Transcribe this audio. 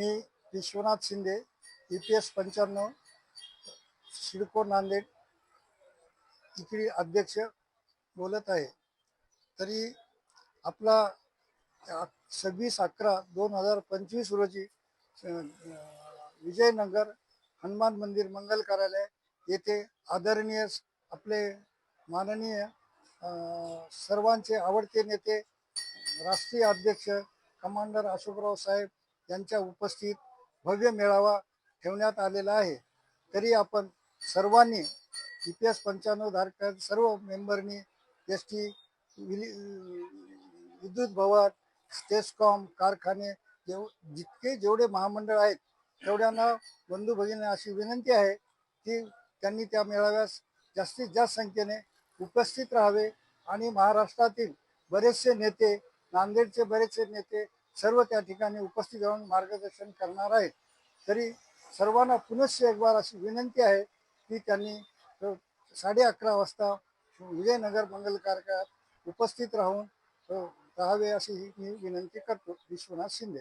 मी Vishwanath Shinde E P S पंच्याण्णव सिडको नांदेड इकडे अध्यक्ष बोलत आहे. तरी आपला सव्वीस अकरा दोन हजार पंचवीस रोजी विजयनगर हनुमान मंदिर मंगल कार्यालय येथे आदरणीय आपले माननीय सर्वांचे आवडते नेते राष्ट्रीय अध्यक्ष कमांडर अशोकराव साहेब यांच्या उपस्थित भव्य मेळावा ठेवण्यात आलेला आहे. तरी आपण सर्वांनी ई पी एस पंच्याण्णव धारक सर्व मेंबरनी एस टी विद्युत भवन स्टेसकॉम कारखाने जेव जितके जेवढे महामंडळ आहेत तेवढ्यांना बंधू भगिनी अशी विनंती आहे की त्यांनी त्या मेळाव्यास जास्तीत जास्त संख्येने उपस्थित राहावे. आणि महाराष्ट्रातील बरेचसे नेते नांदेडचे बरेचसे नेते सर्व त्या ठिकाणी उपस्थित राहून मार्गदर्शन करणार आहेत. तरी सर्वांना पुनश्च एक बार अशी विनंती आहे की त्यांनी साडे अकरा वाजता विजयनगर मंगल कार्यक्रमात उपस्थित राहून राहावे अशी ही मी विनंती करतो. विश्वनाथ शिंदे.